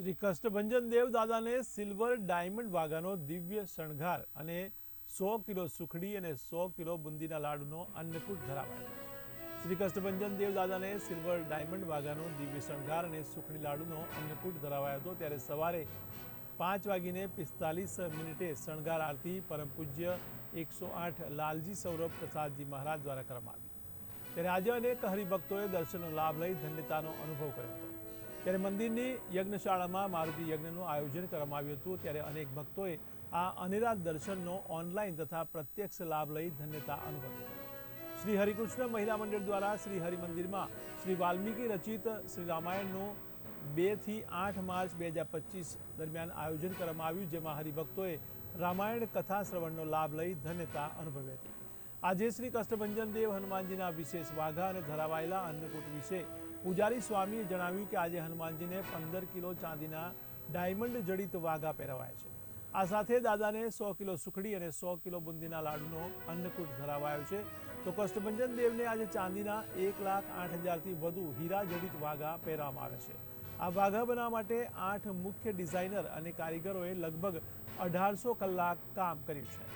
શ્રી કષ્ટભંજન દેવ દાદાને silver diamond વાઘાનો દિવ્ય શણગાર અને સો કિલો સુખડી અને સો કિલો બુંદીના લાડુનો અન્નકૂટ ધરાવાયો. શ્રી કષ્ટભંજન દેવ દાદાને સિલ્વર ડાયમંડ વાઘાનો દિવ્ય શણગાર અને સુખડી લાડુનો અન્નકૂટ ધરાવાયો હતો. ત્યારે સવારે પાંચ વાગીને પિસ્તાલીસ મિનિટે શણગાર આરતી પરમ પૂજ્ય એકસો આઠ લાલજી સૌરભ પ્રસાદજી મહારાજ દ્વારા કરવામાં આવી. ત્યારે આજે અનેક હરિભક્તોએ દર્શનનો લાભ લઈ ધન્યતાનો અનુભવ કર્યો હતો. ત્યારે મંદિરની યજ્ઞશાળામાં મારુતિ યજ્ઞનું આયોજન કરવામાં આવ્યું હતું. ત્યારે અનેક ભક્તોએ આ અનેરા દર્શનનો ઓનલાઈન તથા પ્રત્યક્ષ લાભ લઈ ધન્યતા અનુભવી. શ્રી હરિકૃષ્ણ મહિલા મંડળ દ્વારા શ્રી હરિમંદિરમાં શ્રી વાલ્મીકી રચિત શ્રી રામાયણનું બેથી આઠ માર્ચ બે હજાર પચીસ દરમિયાન આયોજન કરવામાં આવ્યું, જેમાં હરિભક્તોએ રામાયણ કથા શ્રવણનો લાભ લઈ ધન્યતા અનુભવી હતી. આજે શ્રી કષ્ટભંજન દેવ હનુમાનજીના વિશેષ વાઘા અને ધરાવાયેલા અન્નકૂટ વિશે પૂજારી સ્વામીએ જણાવ્યું કે આજે હનુમાનજીને પંદર કિલો ચાંદીના ડાયમંડ જડિત વાઘા પહેરવાય છે. આ સાથે દાદાને સો કિલો સુખડી અને સો કિલો બુંદીના લાડુનો અન્નકૂટ ધરાવાયો છે. તો કષ્ટભંજન દેવને આજે ચાંદીના એક લાખ આઠ હજારથી વધુ હીરા જડિત વાઘા પહેરવામાં આવે છે. આ વાઘા બનાવવા માટે આઠ મુખ્ય ડિઝાઇનર અને કારીગરોએ લગભગ અઢારસો કલાક કામ કર્યું છે.